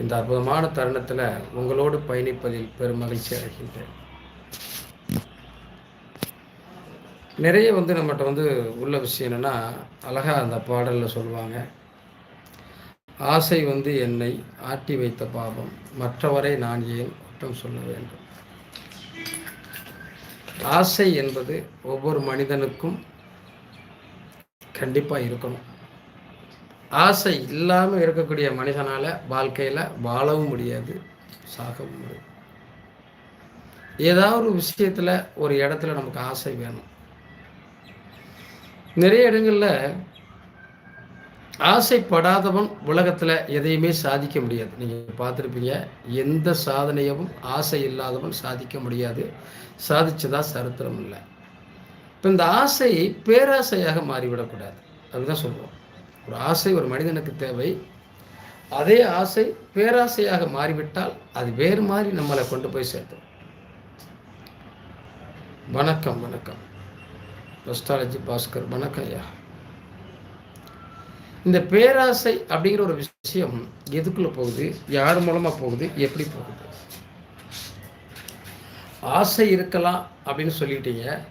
இந்த அற்புதமான தருணத்தில் உங்களோடு பயணிப்பதில் பெரும் மகிழ்ச்சி அடைகின்றேன். நிறைய வந்து நம்மகிட்ட வந்து உள்ள விஷயம் என்னென்னா அழகாக அந்த பாடலில் சொல்லுவாங்க ஆசை வந்து என்னை ஆட்டி வைத்த பாபம் மற்றவரை நான் ஏன் குற்றம் சொல்ல வேண்டும்? ஆசை என்பது ஒவ்வொரு மனிதனுக்கும் கண்டிப்பாக இருக்கணும். ஆசை இல்லாமல் இருக்கக்கூடிய மனிதனால் வாழ்க்கையில் வாழவும் முடியாது சாகவும் முடியாது. ஏதாவது ஒரு விஷயத்தில் ஒரு இடத்துல நமக்கு ஆசை வேணும். நிறைய இடங்களில் ஆசைப்படாதவன் உலகத்தில் எதையுமே சாதிக்க முடியாது. நீங்கள் பார்த்துருப்பீங்க எந்த சாதனையவும் ஆசை இல்லாதவன் சாதிக்க முடியாது. சாதிச்சதா சரித்திரம் இல்லை. இப்போ இந்த ஆசை பேராசையாக மாறிவிடக்கூடாது. அதுதான் சொல்லுவோம் ஒரு ஆசை ஒரு மனிதனுக்கு தேவை. அதே ஆசை பேராசையாக மாறிவிட்டால் அது வேறு மாதிரி நம்மளை கொண்டு போய் சேர்த்தோம் வணக்கம் வணக்கம். அஸ்ட்ராலஜி பாஸ்கர் வணக்கம் ஐயா. இந்த பேராசை அப்படிங்கிற ஒரு விஷயம் எதுக்குள்ள போகுது? யார் மூலமாக போகுது? எப்படி போகுது? ஆசை இருக்கலாம் அப்படின்னு சொல்லிட்டீங்க.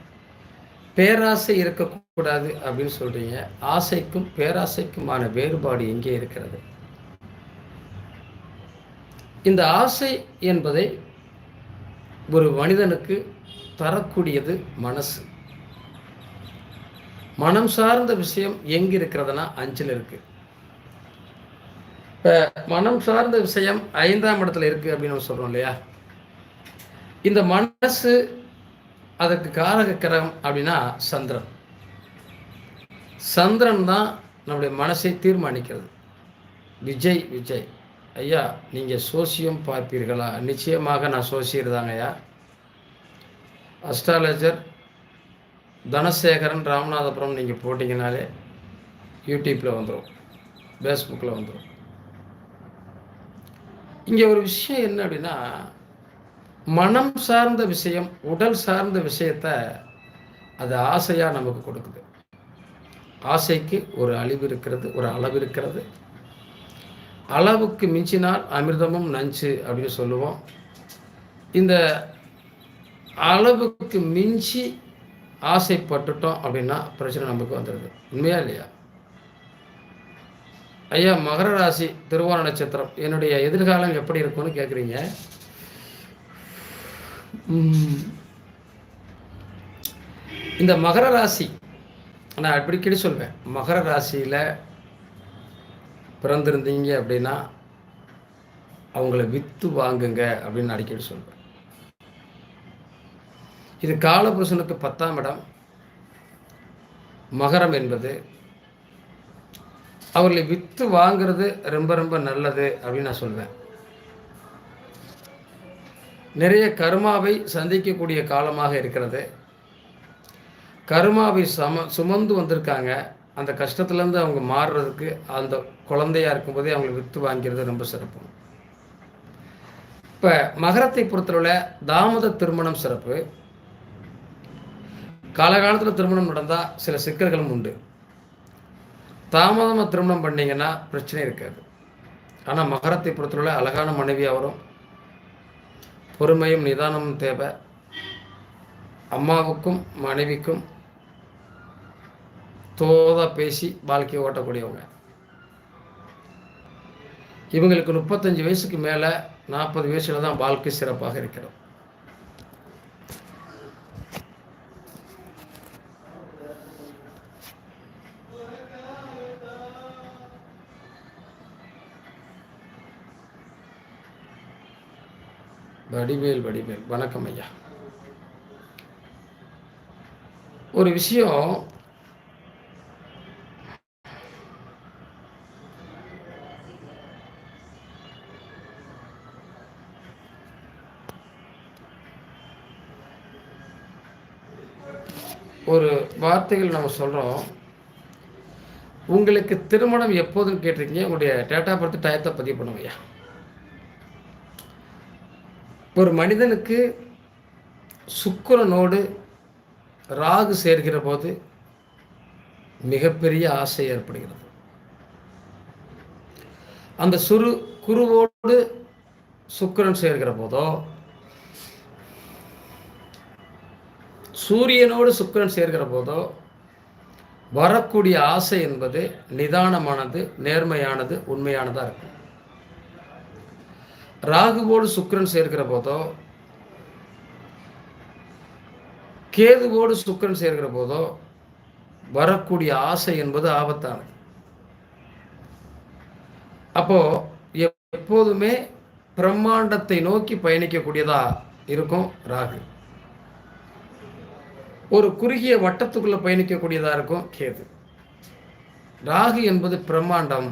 பேராசை இருக்கக்கூடாது அப்படின்னு சொல்றீங்க. ஆசைக்கும் பேராசைக்குமான வேறுபாடு எங்கே இருக்கிறது? இந்த ஆசை என்பதை ஒரு மனிதனுக்கு தரக்கூடியது மனசு. மனம் சார்ந்த விஷயம் எங்கே இருக்கிறதுனா அஞ்சில் இருக்கு. இப்போ மனம் சார்ந்த விஷயம் ஐந்தாம் இடத்துல இருக்கு அப்படின்னு நம்ம சொல்கிறோம் இல்லையா? இந்த மனசு அதற்கு காரக கிரகம் அப்படின்னா சந்திரன். சந்திரன் தான் நம்முடைய மனசை தீர்மானிக்கிறது. விஜய் விஜய். ஐயா நீங்கள் சோசியம் பார்ப்பீர்களா? நிச்சயமாக நான் சோசியர் தாங்க ஐயா. அஸ்ட்ராலஜர் தனசேகரன் ராமநாதபுரம் நீங்கள் போட்டிங்கனாலே யூடியூப்பில் வந்துடும் ஃபேஸ்புக்கில் வந்துடும் இங்கே ஒரு விஷயம் என்ன அப்படின்னா மனம் சார்ந்த விஷயம் உடல் சார்ந்த விஷயத்த அது ஆசையாக நமக்கு கொடுக்குது. ஆசைக்கு ஒரு அழிவு இருக்கிறது ஒரு அளவு இருக்கிறது. அளவுக்கு மிஞ்சினால் அமிர்தமும் நஞ்சு அப்படின்னு சொல்லுவோம். இந்த அளவுக்கு மிஞ்சி ஆசைப்பட்டுட்டோம் அப்படின்னா பிரச்சனை நமக்கு வந்துடுது. உண்மையா இல்லையா? ஐயா மகர ராசி திருவோண நட்சத்திரம் என்னுடைய எதிர்காலம் எப்படி இருக்கும்னு கேட்குறீங்க இந்த மகர ராசி நான் அடிக்கடி சொல்வேன் மகர ராசியில் பிறந்திருந்தீங்க அப்படின்னா அவங்கள விற்று வாங்குங்க அப்படின்னு அடிக்கடி சொல்வேன். இது காலபுருஷனுக்கு பத்தாம் இடம். மகரம் என்பது அவர்களை விற்று வாங்குறது ரொம்ப ரொம்ப நல்லது அப்படின்னு நான் சொல்வேன். நிறைய கருமாவை சந்திக்கக்கூடிய காலமாக இருக்கிறது. கருமாவை சம சுமந்து வந்திருக்காங்க. அந்த கஷ்டத்துலேருந்து அவங்க மாறுறதுக்கு அந்த குழந்தையாக இருக்கும்போதே அவங்களை விற்று வாங்கிறது ரொம்ப சிறப்பு. இப்போ மகரத்தை பொறுத்தளவில் தாமத திருமணம் சிறப்பு. காலகாலத்தில் திருமணம் நடந்தால் சில சிக்கல்களும் உண்டு. தாமதமாக திருமணம் பண்ணிங்கன்னா பிரச்சனை இருக்காது. ஆனால் மகரத்தை பொறுத்தளவில் அழகான மனைவியாக வரும் பொறுமையும் நிதானமும் தேவை. அம்மாவுக்கும் மனைவிக்கும் தோதாக பேசி வாழ்க்கையை ஓட்டக்கூடியவங்க. இவங்களுக்கு முப்பத்தஞ்சு வயசுக்கு மேலே நாற்பது வயசில் தான் வாழ்க்கை சிறப்பாக இருக்கிறோம் வடிவேல் வடிவேல். வணக்கம் ஐயா. ஒரு விஷயம் ஒரு வார்த்தைகள் நம்ம சொல்கிறோம் உங்களுக்கு திருமணம் எப்போதும் கேட்டிருக்கீங்க. உங்களுடைய டேட்டா பார்த்து டயத்தை பதிவு பண்ணுவோம் ஐயா. ஒரு மனிதனுக்கு சுக்கரனோடு ராகு சேர்கிற போது மிகப்பெரிய ஆசை ஏற்படுகிறது. அந்த சுரு குருவோடு சுக்கரன் சேர்கிற போதோ சூரியனோடு சுக்கரன் சேர்கிற போதோ வரக்கூடிய ஆசை என்பது நிதானமானது நேர்மையானது உண்மையானதாக இருக்கும். ராகுவோடு சுக்கரன் சேர்க்கிற போதோ கேதுவோடு சுக்கரன் சேர்க்கிற போதோ வரக்கூடிய ஆசை என்பது ஆபத்தானது. அப்போ எப்போதுமே பிரம்மாண்டத்தை நோக்கி பயணிக்கக்கூடியதா இருக்கும் ராகு. ஒரு குறுகிய வட்டத்துக்குள்ள பயணிக்கக்கூடியதா இருக்கும் கேது. ராகு என்பது பிரம்மாண்டம்.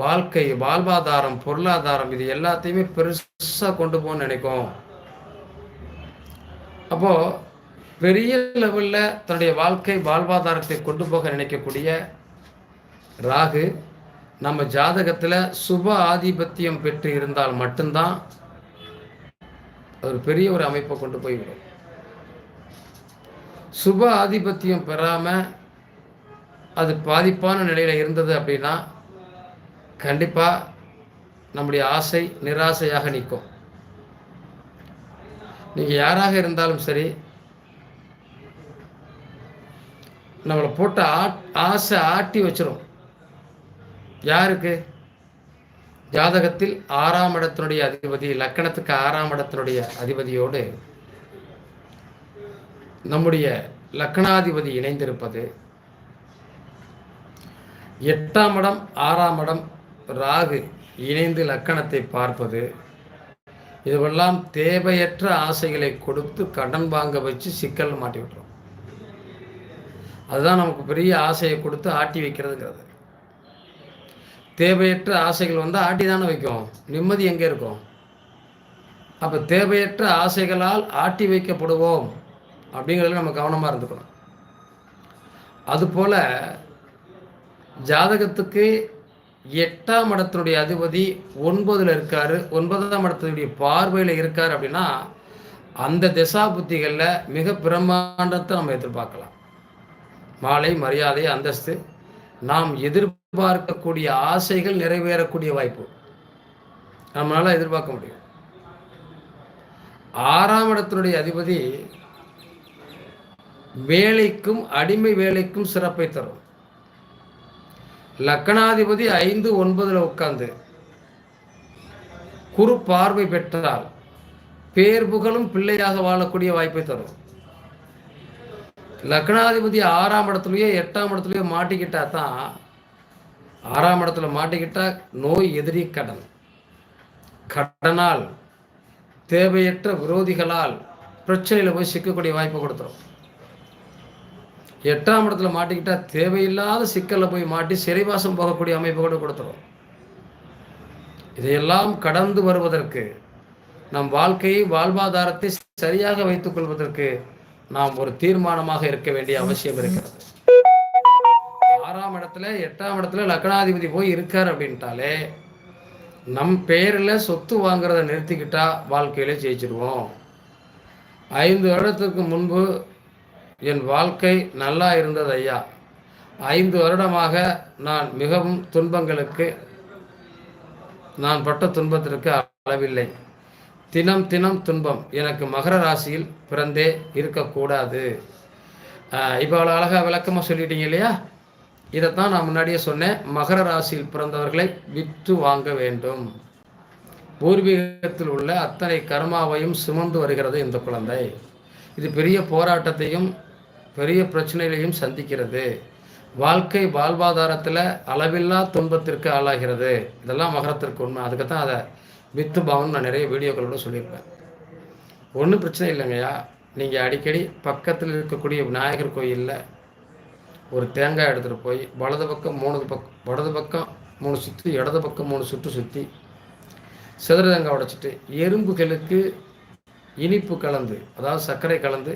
வாழ்க்கை வாழ்வாதாரம் பொருளாதாரம் இது எல்லாத்தையுமே பெருசாக கொண்டு போகணும்னு நினைக்கும். அப்போ பெரிய லெவலில் தன்னுடைய வாழ்க்கை வாழ்வாதாரத்தை கொண்டு போக நினைக்கக்கூடிய ராகு நம்ம ஜாதகத்தில் சுப ஆதிபத்தியம் பெற்று இருந்தால் மட்டும்தான் ஒரு பெரிய ஒரு அமைப்பை கொண்டு போய்விடும். சுப ஆதிபத்தியம் பெறாமல் அது பாதிப்பான நிலையில் இருந்தது அப்படின்னா கண்டிப்பாக நம்முடைய ஆசை நிராசையாக நிற்கும். நீங்கள் யாராக இருந்தாலும் சரி நம்மளை போட்ட ஆசை ஆட்டி வச்சிரும். யாருக்கு? ஜாதகத்தில் ஆறாம் இடத்தினுடைய அதிபதி லக்கணத்துக்கு ஆறாம் இடத்தினுடைய அதிபதியோடு நம்முடைய லக்கணாதிபதி இணைந்திருப்பது எட்டாம் இடம் ஆறாம் இடம் ராகு இணைந்து லக்கணத்தை பார்ப்பது. இதுவெல்லாம் தேவையற்ற ஆசைகளை கொடுத்து கடன் வாங்க வச்சு சிக்கல் மாட்டி விட்டுரும். அதுதான் நமக்கு பெரிய ஆசையை கொடுத்து ஆட்டி வைக்கிறதுங்கிறது. தேவையற்ற ஆசைகள் வந்தால் ஆட்டி தானே வைக்கும். நிம்மதி எங்கே இருக்கும்? அப்போ தேவையற்ற ஆசைகளால் ஆட்டி வைக்கப்படுவோம் அப்படிங்கிறதுல நம்ம கவனமாக இருந்துக்கணும். அதுபோல் ஜாதகத்துக்கு எட்டாம் இடத்தினுடைய அதிபதி ஒன்பதில் இருக்கார். ஒன்பதாம் இடத்தினுடைய பார்வையில் இருக்கார் அப்படின்னா அந்த திசா புத்திகளில் மிக பிரம்மாண்டத்தை நம்ம எதிர்பார்க்கலாம். மாலை மரியாதை அந்தஸ்து. நாம் எதிர்பார்க்கக்கூடிய ஆசைகள் நிறைவேறக்கூடிய வாய்ப்பு. நம்மளால எதிர்பார்க்க முடியும். ஆறாம் இடத்தினுடைய அதிபதி வேலைக்கும் அடிமை வேலைக்கும் சிறப்பை தரும். லக்கணாதிபதி ஐந்து ஒன்பதுல உட்கார்ந்து குறு பார்வை பெற்றால் பேர் புகழும் பிள்ளையாக வாழக்கூடிய வாய்ப்பை தரும். லக்னாதிபதி ஆறாம் இடத்துலயோ எட்டாம் இடத்துலயோ மாட்டிக்கிட்டா தான் ஆறாம் இடத்துல மாட்டிக்கிட்டா நோய் எதிரி கடன். கடனால் தேவையற்ற விரோதிகளால் பிரச்சனையில் போய் சிக்கக்கூடிய வாய்ப்பை கொடுத்துரும். எட்டாம் இடத்துல மாட்டிக்கிட்டால் தேவையில்லாத சிக்கலில் போய் மாட்டி சிறைவாசம் போகக்கூடிய அமைப்பு கூட கொடுத்துரும். இதையெல்லாம் கடந்து வருவதற்கு நம் வாழ்க்கையை வாழ்வாதாரத்தை சரியாக வைத்துக் கொள்வதற்கு நாம் ஒரு தீர்மானமாக இருக்க வேண்டிய அவசியம் இருக்கிறது. ஆறாம் இடத்துல எட்டாம் இடத்துல லக்னாதிபதி போய் இருக்கார் அப்படின்ட்டாலே நம் பெயரில் சொத்து வாங்குறத நிறுத்திக்கிட்டா வாழ்க்கையில ஜெயிச்சிருவோம். ஐந்து வருடத்துக்கு முன்பு என் வாழ்க்கை நல்லா இருந்தது ஐயா ஐந்து வருடமாக நான் மிகவும் துன்பங்களுக்கு நான் பட்ட துன்பத்திற்கு அளவில்லை. தினம் தினம் துன்பம் எனக்கு மகர ராசியில் பிறந்தே இருக்கக்கூடாது. இப்போ அவ்வளோ அழகாக விளக்கமாக சொல்லிட்டீங்க இல்லையா? இதைத்தான் நான் முன்னாடியே சொன்னேன். மகர ராசியில் பிறந்தவர்களை விற்று வாங்க வேண்டும். பூர்வீகத்தில் உள்ள அத்தனை கர்மாவையும் சுமந்து வருகிறது இந்த குழந்தை. இது பெரிய போராட்டத்தையும் பெரிய பிரச்சனைகளையும் சந்திக்கிறது. வாழ்க்கை வாழ்வாதாரத்தில் அளவில்லா துன்பத்திற்கு ஆளாகிறது. இதெல்லாம் மகரத்திற்கு உண்மை. அதுக்கு தான் அதை வித்து பவன் நான் நிறைய வீடியோக்களோட சொல்லியிருப்பேன். ஒன்றும் பிரச்சனை இல்லைங்கய்யா நீங்கள் அடிக்கடி பக்கத்தில் இருக்கக்கூடிய விநாயகர் கோயிலில் ஒரு தேங்காய் எடுத்துகிட்டு போய் வலது பக்கம் மூணு பக்கம் வலது பக்கம் மூணு சுற்றி இடது பக்கம் மூணு சுற்று சுற்றி சிதற தேங்காய் உடைச்சிட்டு எறும்புகளுக்கு இனிப்பு கலந்து அதாவது சர்க்கரை கலந்து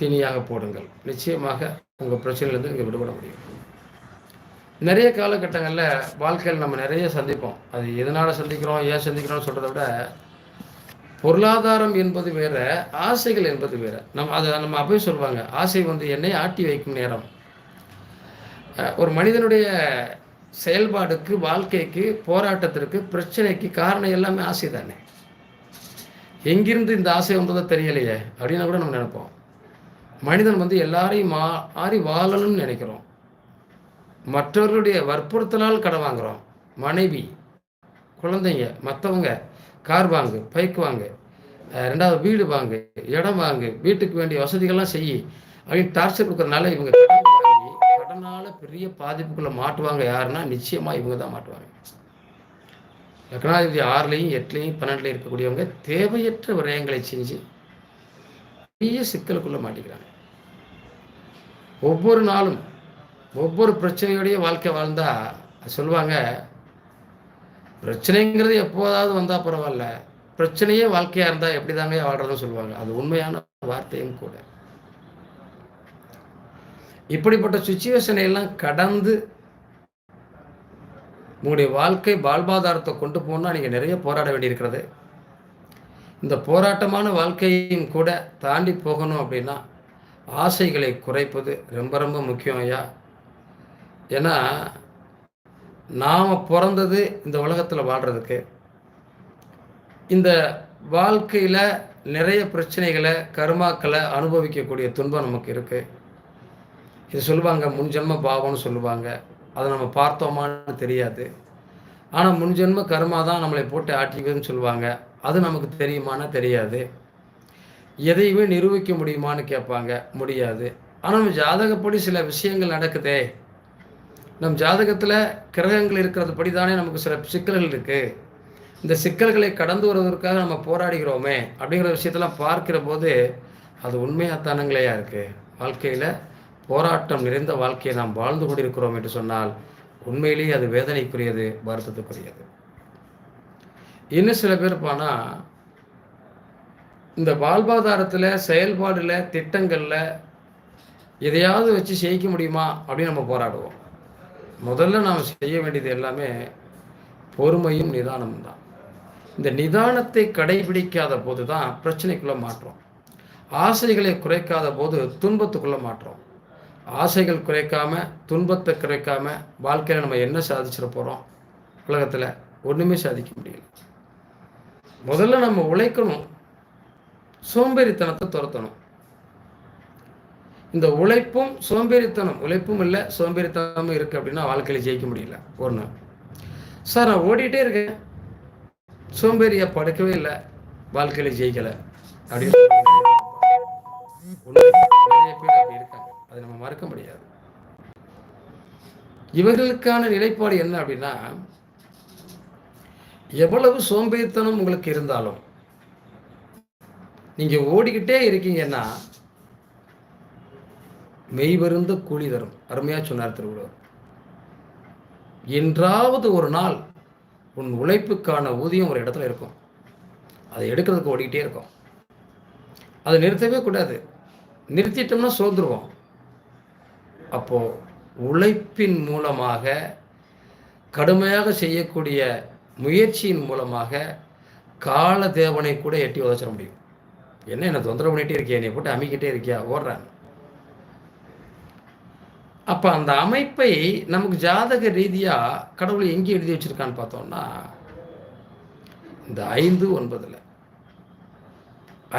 தினியாக போடுங்கள். நிச்சயமாக உங்கள் பிரச்சனையிலேருந்து நீங்கள் விடுபட முடியும். நிறைய காலகட்டங்களில் வாழ்க்கையில் நம்ம நிறைய சந்திப்போம். அது எதனால் சந்திக்கிறோம் ஏன் சந்திக்கிறோம்னு சொல்கிறத விட பொருளாதாரம் என்பது வேற ஆசைகள் என்பது வேற. நம்ம அதை நம்ம அப்பவே சொல்லுவாங்க ஆசை வந்து என்னை ஆட்டி வைக்கும் நேரம். ஒரு மனிதனுடைய செயல்பாடுக்கு வாழ்க்கைக்கு போராட்டத்திற்கு பிரச்சனைக்கு காரணம் எல்லாமே ஆசை தானே எங்கிருந்து இந்த ஆசை வந்ததோ தெரியலையே அப்படின்னு கூட நம்ம நினைப்போம். மனிதன் வந்து எல்லாரையும் மா மாறி வாழணும்னு நினைக்கிறோம். மற்றவர்களுடைய வற்புறுத்தலால் கடன் வாங்குகிறோம் மனைவி குழந்தைங்க மற்றவங்க கார் வாங்கு பைக் வாங்கு ரெண்டாவது வீடு வாங்கு இடம் வாங்கு வீட்டுக்கு வேண்டிய வசதிகள்லாம் செய் அப்படின்னு டார்ச்சர் கொடுக்குறதுனால இவங்க கடன் வாங்கி கடனால் பெரிய பாதிப்புக்குள்ளே மாட்டுவாங்க யாருன்னா நிச்சயமாக இவங்க தான் மாட்டுவாங்க. லக்னாதிபதி ஆறுலையும் எட்டுலையும் பன்னெண்டுலையும் இருக்கக்கூடியவங்க தேவையற்ற விரயங்களை செஞ்சு பெரிய சிக்கலுக்குள்ளே மாட்டிக்கிறாங்க. ஒவ்வொரு நாளும் ஒவ்வொரு பிரச்சனையோடைய வாழ்க்கை வாழ்ந்தா சொல்லுவாங்க பிரச்சனைங்கிறது எப்போதாவது வந்தால் பரவாயில்ல. பிரச்சனையே வாழ்க்கையாக இருந்தால் எப்படி தாங்க வாழ்றதுன்னு சொல்லுவாங்க. அது உண்மையான வார்த்தையும் கூட. இப்படிப்பட்ட சுச்சுவேஷனை எல்லாம் கடந்து உங்களுடைய வாழ்க்கை வாழ்வாதாரத்தை கொண்டு போகணுன்னா நீங்கள் நிறைய போராட வேண்டியிருக்கிறது. இந்த போராட்டமான வாழ்க்கையும் கூட தாண்டி போகணும் அப்படின்னா ஆசைகளை குறைப்பது ரொம்ப ரொம்ப முக்கியம் ஐயா. ஏன்னா நாம் பிறந்தது இந்த உலகத்தில் வாழ்கிறதுக்கு இந்த வாழ்க்கையில் நிறைய பிரச்சனைகளை கருமாக்களை அனுபவிக்கக்கூடிய துன்பம் நமக்கு இருக்குது இது சொல்லுவாங்க முன்ஜென்ம பாவம்னு சொல்லுவாங்க. அதை நம்ம பார்த்தோமான்னு தெரியாது. ஆனால் முன்ஜென்ம கருமா தான் நம்மளை போட்டு ஆட்டிக்குதுன்னு சொல்லுவாங்க. அது நமக்கு தெரியுமானா தெரியாது. எதையுமே நிரூபிக்க முடியுமான்னு கேட்பாங்க. முடியாது. ஆனால் நம்ம ஜாதகப்படி சில விஷயங்கள் நடக்குதே. நம் ஜாதகத்தில் கிரகங்கள் இருக்கிறது படி தானே நமக்கு சில சிக்கல்கள் இருக்குது இந்த சிக்கல்களை கடந்து வருவதற்காக நம்ம போராடுகிறோமே அப்படிங்கிற விஷயத்தெல்லாம் பார்க்கிற போது அது உண்மையாக தானங்களையா இருக்குது வாழ்க்கையில் போராட்டம் நிறைந்த வாழ்க்கையை நாம் வாழ்ந்து கொண்டிருக்கிறோம் என்று சொன்னால் உண்மையிலேயே அது வேதனைக்குரியது வருத்தத்துக்குரியது. இன்னும் சில பேர் போனால் இந்த வாழ்வாதாரத்தில் செயல்பாடில் திட்டங்களில் எதையாவது வச்சு ஜெயிக்க முடியுமா அப்படின்னு நம்ம போராடுவோம். முதல்ல நாம் செய்ய வேண்டியது எல்லாமே பொறுமையும் நிதானமும் தான். இந்த நிதானத்தை கடைபிடிக்காத போது தான் பிரச்சனைக்குள்ளே மாற்றோம். ஆசைகளை குறைக்காத போது துன்பத்துக்குள்ளே மாற்றோம். ஆசைகள் குறைக்காம துன்பத்தை குறைக்காம வாழ்க்கையில் நம்ம என்ன சாதிச்சிட போகிறோம் உலகத்தில் ஒன்றுமே சாதிக்க முடியல. முதல்ல நம்ம உழைக்கணும். சோம்பேறித்தனத்தை துரத்தணும். இந்த உழைப்பும் சோம்பேறித்தனம் உழைப்பும் இல்லை சோம்பேறித்தனமும் இருக்குது அப்படின்னா வாழ்க்கையில் ஜெயிக்க முடியல. ஒன்று சார் நான் ஓடிட்டே இருக்கேன். சோம்பேறியை படுக்கவே இல்லை. வாழ்க்கையில் ஜெயிக்கலை. அப்படின்னு நிறைய பேர் அப்படி இருக்காங்க. அதை நம்ம மறக்க முடியாது. இவர்களுக்கான நிலைப்பாடு என்ன அப்படின்னா எவ்வளவு சோம்பேறித்தனம் உங்களுக்கு இருந்தாலும் நீங்கள் ஓடிக்கிட்டே இருக்கீங்கன்னா மெய்வருந்த கூலி தரும். அருமையாக சொன்னார் திருவள்ளுவர். என்றாவது ஒரு நாள் உன் உழைப்புக்கான ஊதியம் ஒரு இடத்துல இருக்கும். அதை எடுக்கிறதுக்கு ஓடிக்கிட்டே இருக்கும். அதை நிறுத்தவே கூடாது. நிறுத்திட்டோம்னா சோர்ந்துருவோம். அப்போது உழைப்பின் மூலமாக கடுமையாக செய்யக்கூடிய முயற்சியின் மூலமாக கால தேவனை கூட எட்டி உதச்சிட முடியும். என்ன என்ன தொந்தரவு பண்ணிட்டே இருக்கியா? நீ போட்டு அமைக்கிட்டே இருக்கியா? ஓடுறான். அப்போ அந்த அமைப்பை நமக்கு ஜாதக ரீதியாக கடவுளை எங்கே எழுதி வச்சிருக்கான்னு பார்த்தோம்னா இந்த ஐந்து ஒன்பதில்.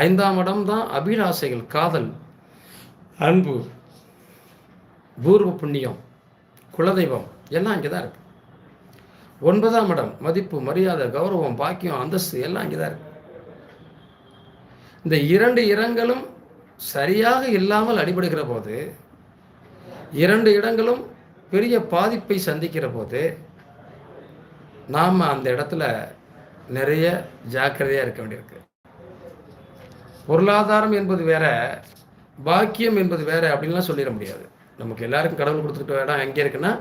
ஐந்தாம் இடம் தான் அபிலாசைகள் காதல் அன்பு பூர்வ புண்ணியம் குலதெய்வம் எல்லாம் அங்கே தான் இருக்குது ஒன்பதாம் இடம் மதிப்பு மரியாதை கௌரவம் பாக்கியம் அந்தஸ்து எல்லாம் அங்கே தான் இருக்கு. இந்த இரண்டு இடங்களும் சரியாக இல்லாமல் அடிபடுகிற போது இரண்டு இடங்களும் பெரிய பாதிப்பை சந்திக்கிற போது நாம் அந்த இடத்துல நிறைய ஜாக்கிரதையாக இருக்க வேண்டியிருக்கு. பொருளாதாரம் என்பது வேற பாக்கியம் என்பது வேற அப்படின்லாம் சொல்லிட முடியாது. நமக்கு எல்லாருக்கும் கடவுள் கொடுத்துருக்க இடம் எங்கே இருக்குன்னா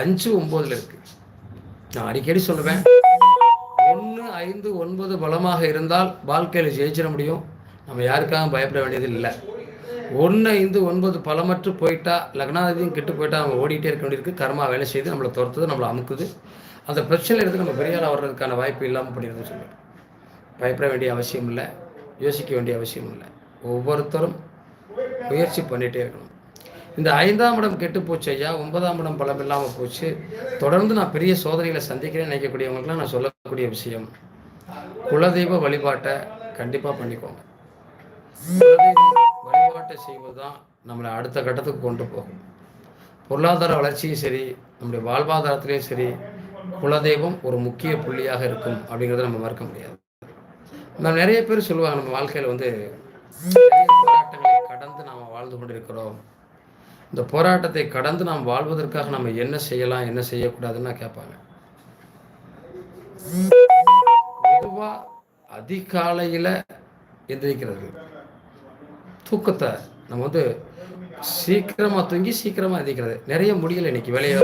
அஞ்சு ஒம்போதில் இருக்குது நான் அடிக்கடி சொல்லுவேன் ஒன்று ஐந்து ஒன்பது பலமாக இருந்தால் வாழ்க்கையில் ஜெயிச்சிட முடியும். நம்ம யாருக்காகவும் பயப்பட வேண்டியது இல்லை. ஒன்று ஐந்து ஒன்பது பலமற்று போயிட்டா லக்னாதிபதியும் கெட்டு போயிட்டா நம்ம ஓடிட்டே இருக்க வேண்டியிருக்கு. கர்மா வேலை செய்து நம்மளை துரத்துது நம்மளை அமுக்குது. அந்த பிரச்சனை எடுத்து நம்ம பெரியால் வர்றதுக்கான வாய்ப்பு இல்லாமல் பண்ணிடுதுன்னு சொல்லுவேன் பயப்பட வேண்டிய அவசியம் இல்லை. யோசிக்க வேண்டிய அவசியம் இல்லை. ஒவ்வொருத்தரும் முயற்சி பண்ணிகிட்டே இருக்கணும். இந்த ஐந்தாம் இடம் கெட்டு போச்சு ஐயா ஒன்பதாம் இடம் பலம் இல்லாமல் போச்சு. தொடர்ந்து நான் பெரிய சோதனைகளை சந்திக்கிறேன்னு நினைக்கக்கூடியவங்களுக்குலாம் நான் சொல்லக்கூடிய விஷயம். குலதெய்வ வழிபாட்டை கண்டிப்பாக பண்ணிக்கோங்க. வழிபாட்டை செய்வது தான் நம்மளை அடுத்த கட்டத்துக்கு கொண்டு போகும். பொருளாதார வளர்ச்சியும் சரி நம்முடைய வாழ்வாதாரத்திலையும் சரி குலதெய்வம் ஒரு முக்கிய புள்ளியாக இருக்கும் அப்படிங்கிறத நம்ம மறக்க முடியாது. நம்ம நிறைய பேர் சொல்லுவாங்க நம்ம வாழ்க்கையில் வந்து போராட்டங்களை கடந்து நாம் வாழ்ந்து கொண்டிருக்கிறோம். இந்த போராட்டத்தை கடந்து நாம் வாழ்வதற்காக நம்ம என்ன செய்யலாம் என்ன செய்யக்கூடாதுன்னு கேட்பாங்க. பொதுவாக அதிகாலையில் எந்திரிக்கிறது. தூக்கத்தை நம்ம வந்து சீக்கிரமாக தூங்கி சீக்கிரமாக எந்திரிக்கிறது. நிறைய முடியலை இன்னைக்கு வேலையை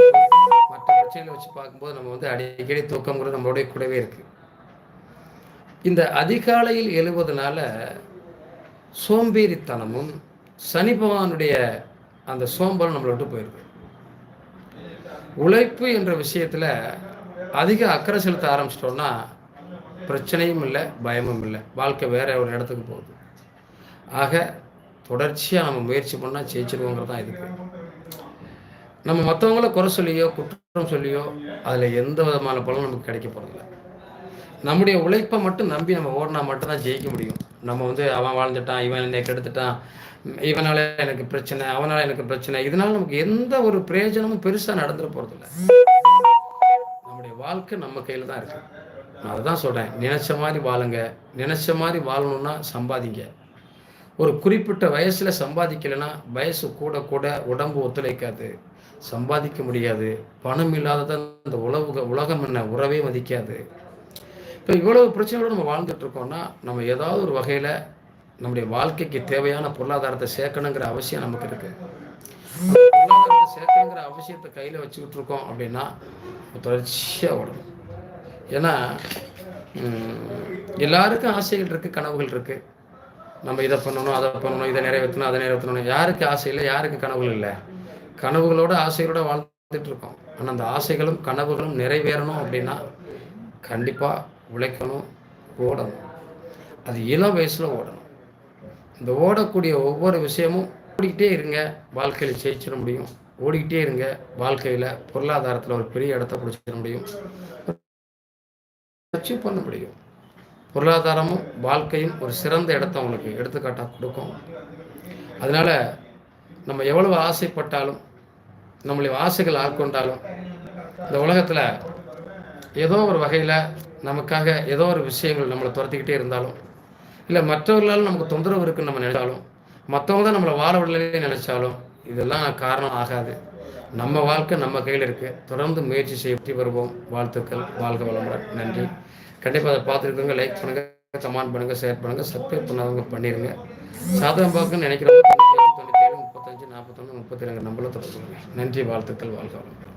மற்ற பிரச்சனைகளை வச்சு பார்க்கும்போது நம்ம வந்து அடிக்கடி தூக்கங்கிறது நம்மளுடைய கூடவே இருக்குது இந்த அதிகாலையில் எழுவதனால சோம்பேறித்தனமும் சனி பகவானுடைய அந்த சோம்பல் நம்மளை விட்டு போயிருக்கு உழைப்பு என்ற விஷயத்தில் அதிக அக்கறை செலுத்த ஆரம்பிச்சிட்டோம்னா பிரச்சனையும் இல்லை பயமும் இல்லை. வாழ்க்கை வேற ஒரு இடத்துக்கு போகுது. ஆக தொடர்ச்சியாக நம்ம முயற்சி பண்ணால் ஜெயிச்சிருவோங்கிறது தான் இதுக்கு. நம்ம மற்றவங்கள குறை சொல்லியோ குற்றம் சொல்லியோ அதில் எந்த விதமான பலனும் நமக்கு கிடைக்க போகிறதில்ல நம்முடைய உழைப்பை மட்டும் நம்பி நம்ம ஓடினா மட்டும்தான் ஜெயிக்க முடியும். நம்ம வந்து அவன் வாழ்ந்துட்டான் இவன் என்னை கெடுத்துட்டான் இவனால எனக்கு பிரச்சனை அவனால எனக்கு பிரச்சனை. இதனால நமக்கு எந்த ஒரு பிரயோஜனமும் பெருசாக நடந்துட போகிறதில்ல நம்முடைய வாழ்க்கை நம்ம கையில் தான் இருக்கு. நான் அதுதான் சொல்கிறேன் நினைச்ச மாதிரி வாழுங்க. நினைச்ச மாதிரி வாழணும்னா சம்பாதிங்க. ஒரு குறிப்பிட்ட வயசில் சம்பாதிக்கலைன்னா வயசு கூட கூட உடம்பு ஒத்துழைக்காது. சம்பாதிக்க முடியாது. பணம் இல்லாததான் இந்த உலக உலகம் என்ன? உறவே மதிக்காது. இப்போ இவ்வளவு பிரச்சனைகளோடு நம்ம வாழ்ந்துட்டு இருக்கோம்னா நம்ம ஏதாவது ஒரு வகையில் நம்முடைய வாழ்க்கைக்கு தேவையான பொருளாதாரத்தை சேர்க்கணுங்கிற அவசியம் நமக்கு இருக்கு. பொருளாதாரத்தை சேர்க்கணுங்கிற அவசியத்தை கையில் வச்சுக்கிட்டு இருக்கோம் அப்படின்னா தொடர்ச்சியாக ஓடணும். ஏன்னா எல்லாருக்கும் ஆசைகள் இருக்குது கனவுகள் இருக்குது நம்ம இதை பண்ணணும் அதை பண்ணணும் இதை நிறைவேற்றணும் அதை நிறைவேற்றணும் யாருக்கு ஆசை இல்லை யாருக்கு கனவுகள் இல்லை. கனவுகளோட ஆசைகளோட வாழ்ந்துட்டு இருக்கோம். ஆனால் அந்த ஆசைகளும் கனவுகளும் நிறைவேறணும் அப்படின்னா கண்டிப்பாக உழைக்கணும் ஓடணும். அது இளம் வயசில் ஓடணும். இந்த ஓடக்கூடிய ஒவ்வொரு விஷயமும் ஓடிக்கிட்டே இருங்க. வாழ்க்கையில் ஜெயிச்சிட முடியும். ஓடிக்கிட்டே இருங்க. வாழ்க்கையில் பொருளாதாரத்தில் ஒரு பெரிய இடத்த பிடிச்சிட முடியும். அச்சீவ் பண்ண முடியும். பொருளாதாரமும் வாழ்க்கையும் ஒரு சிறந்த இடத்த அவங்களுக்கு எடுத்துக்காட்டாக கொடுக்கும். அதனால் நம்ம எவ்வளவு ஆசைப்பட்டாலும் நம்மளை ஆசைகள் ஆட்கொண்டாலும் இந்த உலகத்தில் ஏதோ ஒரு வகையில் நமக்காக ஏதோ ஒரு விஷயங்கள் நம்மளை துரத்திக்கிட்டே இருந்தாலும் இல்லை மற்றவர்களால் நமக்கு தொந்தரவு இருக்குன்னு நம்ம நினைச்சாலும் மற்றவங்க தான் நம்மளை வாழ விடலையே நினைச்சாலும் இதெல்லாம் காரணம் ஆகாது. நம்ம வாழ்க்கை நம்ம கையில் இருக்குது தொடர்ந்து முயற்சி செய்ய வருவோம் வாழ்த்துக்கள். வாழ்க வளமுடன். நன்றி. கண்டிப்பாக அதை பார்த்துருக்கோங்க லைக் பண்ணுங்க கமெண்ட் பண்ணுங்கள் ஷேர் பண்ணுங்கள் சப்ஸ்கிரைப் பண்ணாதவங்க பண்ணிடுங்க சாதகம் பார்க்கணும்னு நினைக்கிறவங்க தொண்ணூற்றி முப்பத்தஞ்சு நாற்பத்தொன்று முப்பத்தி ரெண்டு நம்பரில் தொடர்பு நன்றி வாழ்த்துக்கள் வாழ்க வளமுடன்.